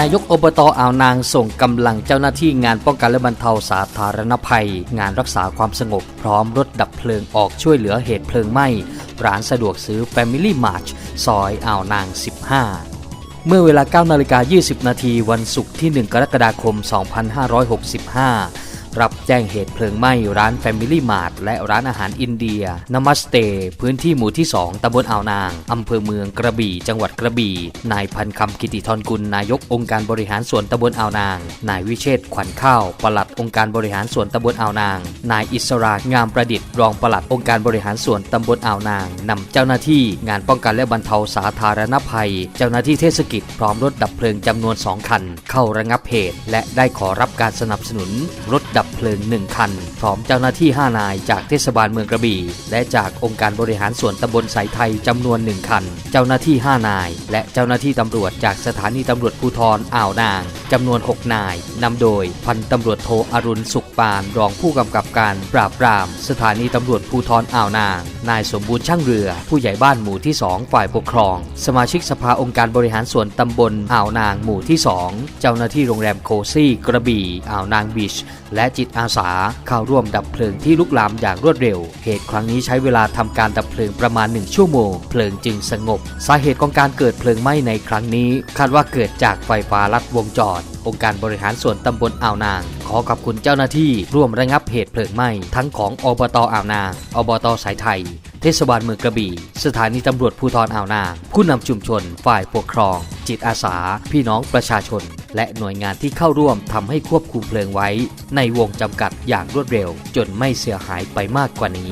นายกอบตอ่าวนางส่งกำลังเจ้าหน้าที่งานป้องกันและบรรเทาสาธารณภัย งานรักษาความสงบ พร้อมรถดับเพลิงออกช่วยเหลือเหตุเพลิงไหม้ ร้านสะดวกซื้อ Family Mart ซอยอ่าวนาง 15เมื่อเวลา9นาฬิกา20 นาทีวันศุกร์ที่ 1 กรกฎาคม 2565 รับแจ้งเหตุเพลิงไหม้ร้าน Family Mart และร้านอาหารอินเดียนามัสเต พื้นที่หมู่ที่ 2ตำบลอ่าวนาง อำเภอเมืองกระบี่ จังหวัดกระบี่ นายพันคำกิติธรกุล นายกองค์การบริหารส่วนตำบลอ่าวนาง นายวิเชษขวัญข้าวปลัดองค์การบริหารส่วนตำบลอ่าวนาง นายอิสรางามประดิษฐ์รองปลัดองค์การบริหารส่วนตำบลอ่าวนางนำเจ้าหน้าที่งานป้องกันและบรรเทาสาธารณภัย เจ้าหน้าที่เทศกิจพร้อมรถดับเพลิงจำนวน 2 คัน เข้าระงับเหตุ และได้ขอรับการสนับสนุนรถดับเพลิง 1 คัน พร้อมเจ้าหน้าที่ 5 นายจากเทศบาลเมืองกระบี่ และจากองค์การบริหารส่วนตำบลสายไทยจำนวน 1 คัน เจ้าหน้าที่ 5 นาย และเจ้าหน้าที่ตำรวจจากสถานีตำรวจภูธรอ่าวนางจำนวน 6 นายนำโดยพันตำรวจโทอรุณสุขปานรองผู้กำกับการปราบปราม สถานีตำรวจภูธรอ่าวนาง นายสมบูรณ์ช่างเรือ ผู้ใหญ่บ้านหมู่ที่ 2 ฝ่ายปกครอง สมาชิกสภาองค์การบริหารส่วนตำบลอ่าวนางหมู่ที่ 2 เจ้าหน้าที่โรงแรมโคซี่กระบี่อ่าวนางบีชและจิตอาสาเข้าร่วมดับเพลิงที่ลุกลามอย่างรวดเร็ว เหตุครั้งนี้ใช้เวลาทำการดับเพลิงประมาณ 1 ชั่วโมง เพลิงจึงสงบ สาเหตุของการเกิดเพลิงไหม้ในครั้งนี้ คาดว่าเกิดจากไฟฟ้าลัดวงจร องค์การบริหารส่วนตำบลอ่าวนาง ขอขอบคุณเจ้าหน้าที่ร่วมระงับเหตุเพลิงไหม้ทั้งของอบตอ่าวนาง อบตสายไทย เทศบาลเมืองกระบี่ สถานีตำรวจภูธรอ่าวนาง ผู้นำชุมชน ฝ่ายปกครอง จิตอาสา พี่น้องประชาชน และหน่วยงานที่เข้าร่วมทำให้ควบคุมเพลิงไว้ ในวงจำกัดอย่างรวดเร็ว จนไม่เสียหายไปมากกว่านี้